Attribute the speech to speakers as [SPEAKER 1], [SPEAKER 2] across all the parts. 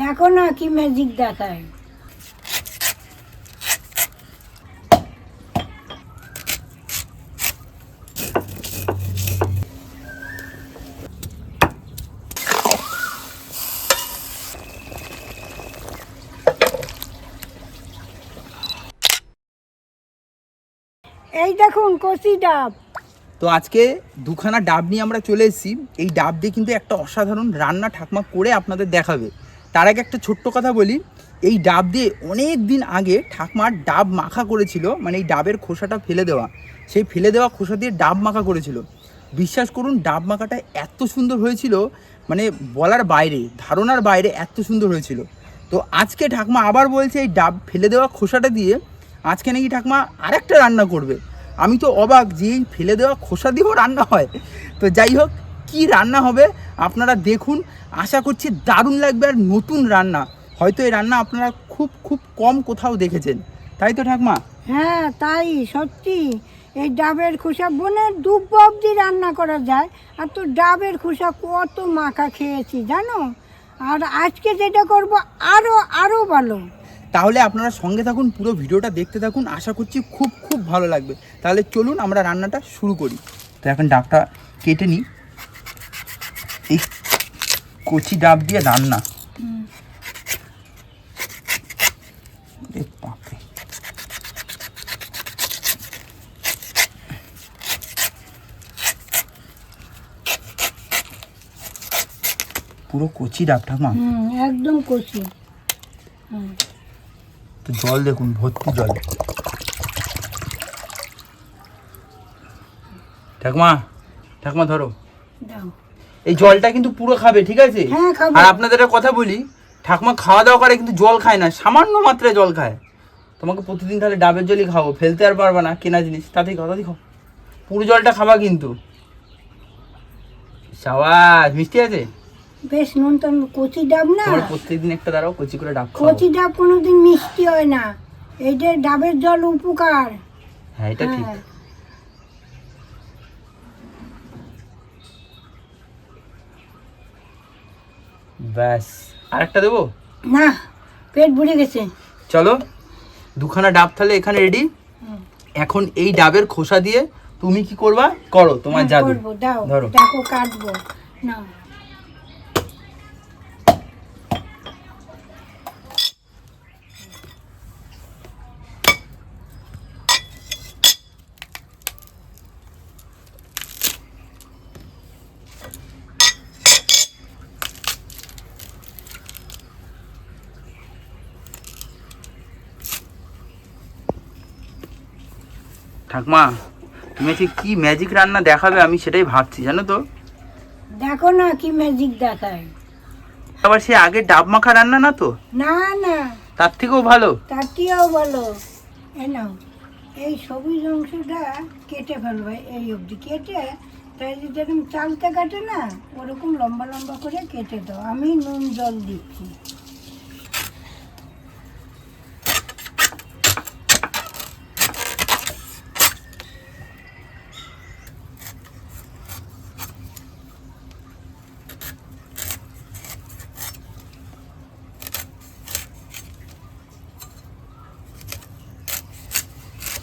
[SPEAKER 1] দেখো না কি ম্যাজিক দেখায়। এই দেখুন, কচি ডাব।
[SPEAKER 2] তো আজকে দুখানা ডাব নিয়ে আমরা চলে এসেছি। এই ডাব দিয়ে কিন্তু একটা অসাধারণ রান্না ঠাকমা করে আপনাদের দেখাবে। তার আগে একটা ছোট্ট কথা বলি, এই ডাব দিয়ে অনেক দিন আগে ঠাকমার ডাব মাখা করেছিল মানে এই ডাবের খোসাটা ফেলে দেওয়া। সেই ফেলে দেওয়া খোসা দিয়ে ডাব মাখা করেছিল। বিশ্বাস করুন, ডাব মাখাটা এত সুন্দর হয়েছিল মানে বলার বাইরে, ধারণার বাইরে এত সুন্দর হয়েছিল। তো আজকে ঠাকমা আবার বলছে, এই ডাব ফেলে দেওয়া খোসাটা দিয়ে আজকে নাকি ঠাকমা আরেকটা রান্না করবে। আমি তো অবাক যে ফেলে দেওয়া খোসা দিয়েও রান্না হয়। তো যাই হোক, কি রান্না হবে? আপনারা দেখুন আশা করছি দারুণ লাগবে আর নতুন রান্না। হয়তো এই রান্না আপনারা খুব খুব কম কোথাও দেখেছেন। তাই তো ঠাকমা?
[SPEAKER 1] হ্যাঁ তাই সত্যি। এই ডাবের খোসা বনের দুব্ব অবধি রান্না করা যায়। আর তো ডাবের খোসা কত মাখা খেয়েছি জানো? আর আজকে যেটা করব আরও আরও ভালো।
[SPEAKER 2] তাহলে আপনারা সঙ্গে থাকুন পুরো ভিডিওটা দেখতে থাকুন। আশা করছি খুব খুব ভালো লাগবে। তাহলে চলুন আমরা রান্নাটা শুরু করি। তো এখন ডাবটা কেটে নিই। কচি ডাব দিয়ে রান্না। এ বাপরে। পুরো কচি ডাব ঠাকমা
[SPEAKER 1] একদম কচি।
[SPEAKER 2] তো জল দেখুন ভর্তি জল। ঠাকমা ঠাকমা ধরো।
[SPEAKER 1] দাও।
[SPEAKER 2] এই জলটা কিন্তু পুরো খাবে ঠিক আছে?
[SPEAKER 1] হ্যাঁ, খাব।
[SPEAKER 2] আর আপনাদের কথা বলি ঠাকুমা খাওয়া দাওয়া করে কিন্তু জল খায় না সামান্য মাত্রায় জল খায়। তোমাকে প্রতিদিন তাহলে ডাবের জলই খাব ফেলতে আর পারবে না কেনা জিনিস তাতেই খাও তাতেই খাও পুরো জলটা খাবা কিন্তু। সাবাস মিষ্টি আছে?
[SPEAKER 1] বেশ নুন তো কচি ডাব না?
[SPEAKER 2] তোমার প্রত্যেকদিন একটা দাঁড়াও কচি করে ডাব খাও
[SPEAKER 1] কচি ডাব কোনোদিন মিষ্টি হয় না। এইটা ডাবের জল উপকার।
[SPEAKER 2] হ্যাঁ এটা ঠিক। ব্যাস। আরেকটা দেবো?
[SPEAKER 1] না পেট ভরে গেছে।
[SPEAKER 2] চলো দুখানা ডাব তাহলে এখানে রেডি এখন এই ডাবের খোসা দিয়ে তুমি কি করবা? করো তোমার
[SPEAKER 1] হ্যাঁ,
[SPEAKER 2] জাদু। ধরো।
[SPEAKER 1] কাটবো। না।
[SPEAKER 2] ঠাকমা তুমি আজকে কি ম্যাজিক রান্না দেখাবে আমি সেটাই ভাবছি জানো তো?
[SPEAKER 1] দেখো না কি ম্যাজিক দেখায়।
[SPEAKER 2] আবার সে আগে ডাব মাখা রান্না না তো?
[SPEAKER 1] না না।
[SPEAKER 2] তার থেকেও ভালো।
[SPEAKER 1] তার চেয়েও বলো এ নাও এই সবুজ অংশটা কেটে ফেলবে এই অবধি কেটে তাই যেরকম চালতে কাটে না ওরকম লম্বা লম্বা করে কেটে দাও। আমি নুন জল দিচ্ছি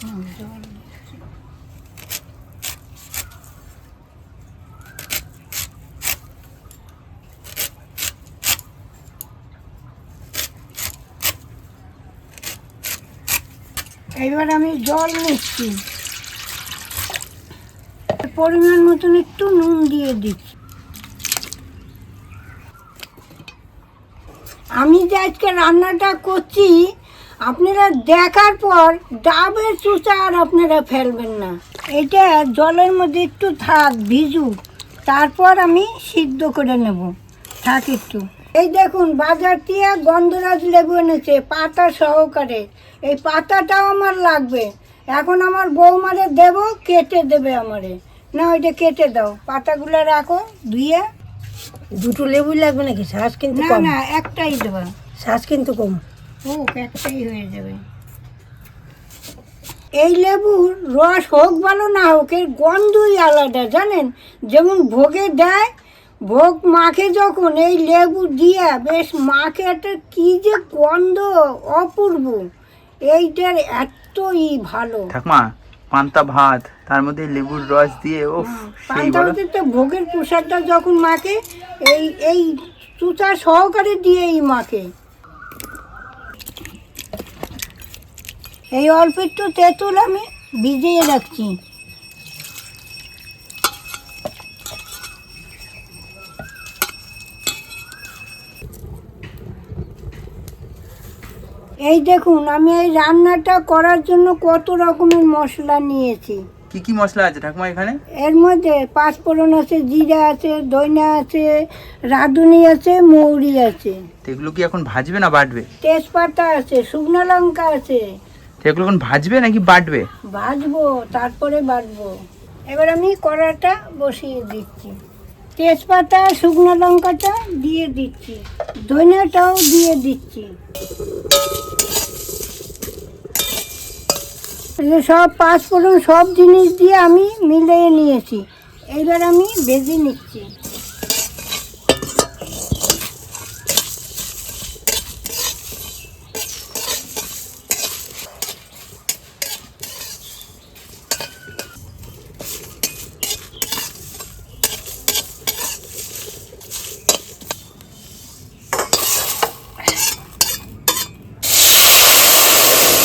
[SPEAKER 1] নুন জল দিচ্ছি। এবার আমি জল নিচ্ছি। পরিমাণ মতন একটু নুন দিয়ে দিচ্ছি। আমি যে আজকে রান্নাটা করছি, আপনারা দেখার পর ডাবের চুচা আর আপনারা ফেলবেন না। এটা জলের মধ্যে একটু থাক, ভিজুক। তারপর আমি সিদ্ধ করে নেব। থাক একটু। এই দেখুন বাজার দিয়ে গন্ধরাজ লেবু এনেছে পাতা সহকারে। এই পাতাটাও আমার লাগবে। এখন আমার বৌমারে দেব কেটে দেবে আমারে। না ওইটা কেটে দাও। পাতাগুলো রাখো ধুয়ে।
[SPEAKER 3] দুটো লেবুই লাগবে নাকি? শ্বাস কিন্তু
[SPEAKER 1] না না একটাই দেবা।
[SPEAKER 3] শ্বাস কিন্তু কম।
[SPEAKER 1] ও একটাই হয়ে যাবে। এই লেবুর রস হোক ভালো না হোক এর গন্ধই আলাদা জানেন? যেমন ভোগে দেয় ভোগ মাখে যখন এই লেবু দিয়ে বেশ মাখে একটা কি যে গন্ধ অপূর্ব। এইটার এতই ভালো।
[SPEAKER 2] ঠাকমা পান্তা ভাত তার মধ্যে লেবুর রস দিয়ে ও সেই বলো।
[SPEAKER 1] পান্তাভাতের তো ভোগের প্রসাদটা যখন মাখে এই এই চুচা সহকারে দিয়েই মাখে। এই অল্প একটু তেঁতুল আমি ভিজিয়ে রাখছি। এই দেখুন আমি এই রান্নাটা করার জন্য কত রকমের মশলা নিয়েছি।
[SPEAKER 2] কি কি মশলা আছে ঠাকুমা এখানে?
[SPEAKER 1] এর মধ্যে পাঁচফোড়ন আছে জিরা আছে দইনা আছে রাঁধুনি আছে মৌরি আছে।
[SPEAKER 2] তো এগুলো কি এখন ভাজবে না বাটবে?
[SPEAKER 1] তেজপাতা আছে শুকনো লঙ্কা আছে।
[SPEAKER 2] তো এগুলো এখন ভাজবে নাকি বাটবে?
[SPEAKER 1] ভাজবো তারপরে বাটবো। এবার আমি কড়াটা বসিয়ে দিচ্ছি। তেজপাতা শুকনো লঙ্কাটা দিয়ে দিচ্ছি। ধনিয়াটাও দিয়ে দিচ্ছি। এই পাঁচ ফোড়ন সব জিনিস দিয়ে আমি মিলিয়ে নিয়েছি। এইবার আমি বেজে নিচ্ছি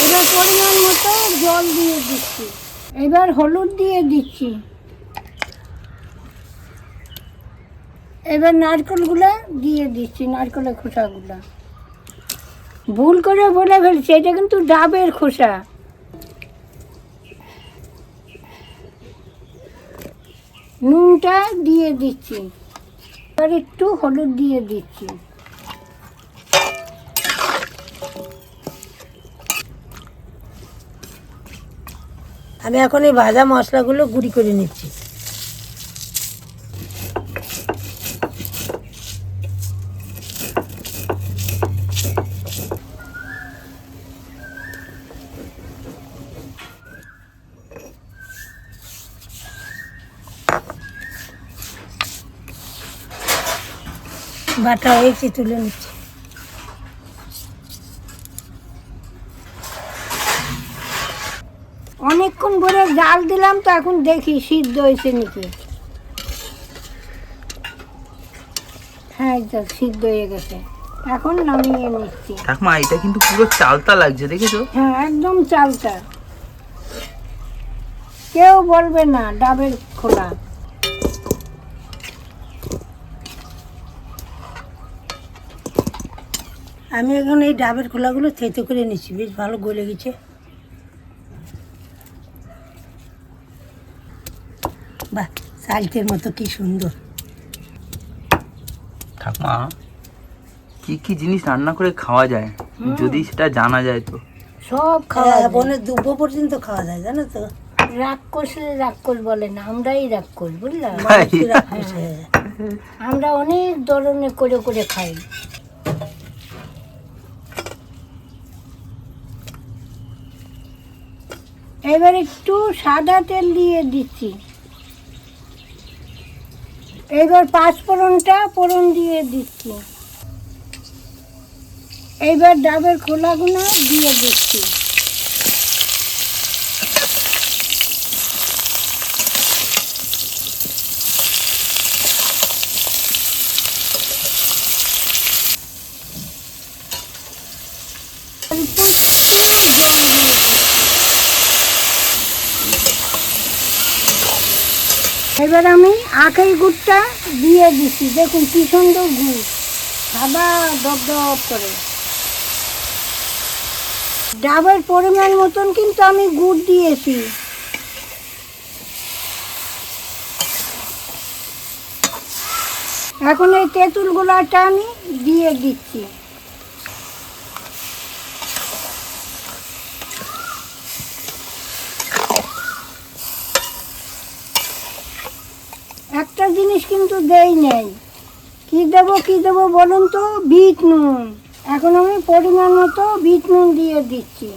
[SPEAKER 1] এবার পরিমাণ মতো জল দিয়ে দিচ্ছি এবার হলুদ দিয়ে দিচ্ছি। এবার নারকেলগুলো দিয়ে দিচ্ছি, নারকেলের খোসাগুলো। ভুল করে বলে ফেলছি, এটা কিন্তু ডাবের খোসা। নুনটা দিয়ে দিচ্ছি। এবার একটু হলুদ দিয়ে দিচ্ছি।
[SPEAKER 3] আমি এখন এই ভাজা মশলাগুলো গুঁড়ি করে নিচ্ছি। বাটা হয়েছে তুলে নিচ্ছি
[SPEAKER 1] অনেকক্ষণ ধরে জাল দিলাম তো এখন দেখি সিদ্ধ হয়েছে নাকি। হ্যাঁ সিদ্ধ হয়ে গেছে। এখন নামিয়ে নিচ্ছি।
[SPEAKER 2] ঠাকুমা এটা কিন্তু পুরো চালতা লাগছে দেখেছ?
[SPEAKER 1] হ্যাঁ একদম চালটা কেউ বলবে না ডাবের খোলা।
[SPEAKER 3] আমি এখন এই ডাবের খোলাগুলো থেতে করে নিচ্ছি বেশ ভালো গলে গেছে। বাহ সালটের মতো কি সুন্দর।
[SPEAKER 2] ঠাকুমা কি কি জিনিস রান্না করে খাওয়া যায়? যদি সেটা জানা যায় তো।
[SPEAKER 1] সব খাওয়া
[SPEAKER 3] হ্যাঁ,
[SPEAKER 1] যায়।
[SPEAKER 3] বনের দুব্বো পর্যন্ত খাওয়া যায় জানো তো?
[SPEAKER 1] রাক্ষস বলে না আমরাই রাক্ষস বুঝলা?
[SPEAKER 3] মানুষের রাক্ষস হয়ে। যায়।
[SPEAKER 1] আমরা অনেক ধরনের করে করে খাই। এবার একটু সাদা তেল দিয়ে দিচ্ছি। এবার পাঁচ ফোড়নটা ফোড়ন দিয়ে দিচ্ছি। এইবার ডাবের খোলাগুলো দিয়ে দিচ্ছি অল্প একটু জল দিয়ে দিচ্ছি। এবার আমি আখের গুড়টা দিয়ে দিচ্ছি দেখুন কি সুন্দর গুড়। সাদা দপ দপ করে। ডাবের পরিমাণ মতন কিন্তু আমি গুড় দিয়েছি। এখন এই তেঁতুল গুলাটা আমি দিয়ে দিচ্ছি একটা জিনিস কিন্তু দেই নেই। কি দেবো কি দেবো বলুন তো? বিট নুন। এখন আমি পরিমাণ মতো বিট নুন দিয়ে দিচ্ছি।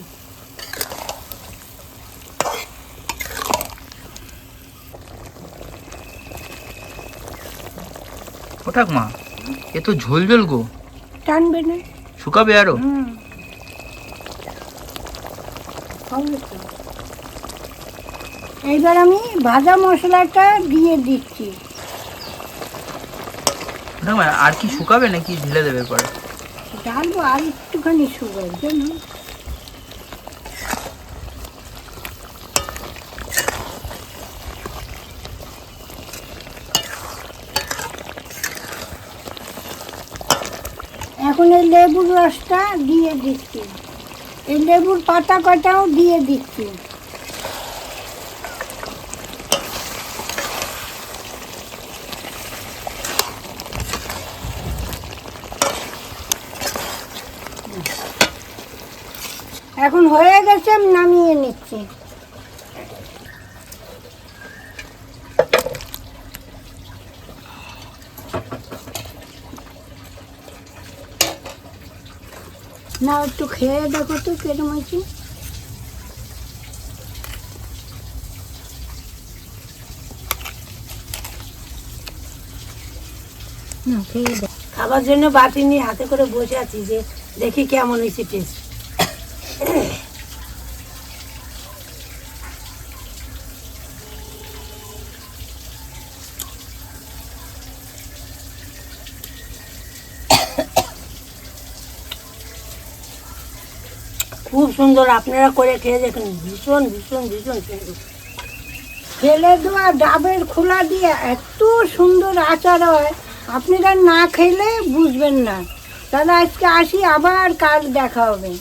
[SPEAKER 2] ও ঠাকমা এ তো ঝোল ঝোল গো।
[SPEAKER 1] টানবে না?
[SPEAKER 2] শুকাবে আরও।
[SPEAKER 1] হুম। হবে তো। এইবার আমি ভাজা মশলাটা দিয়ে দিচ্ছি।
[SPEAKER 2] আর কি শুকাবে নাকি ঢেলে দেবে পরে?
[SPEAKER 1] ডালবো আর একটুখানি সুগার জানো? এখন এই লেবুর রসটা দিয়ে দিচ্ছি। এই লেবুর পাতা কটাও দিয়ে দিচ্ছি। এখন হয়ে গেছে নামিয়ে নিচ্ছি। না, একটু খেয়ে দেখো তো কেরম দেখো।
[SPEAKER 3] খাবার জন্য বাটি নিয়ে হাতে করে বসে আছি যে দেখি কেমন হয়েছে টেস্ট খুব সুন্দর আপনারা করে খেয়ে দেখুন। ভীষণ ভীষণ ভীষণ সুন্দর।
[SPEAKER 1] ফেলে দেওয়া ডাবের খোলা দিয়ে এত সুন্দর আচার হয়, আপনারা না খেলে বুঝবেন না। তাহলে আজকে আসি, আবার কাল দেখা হবে।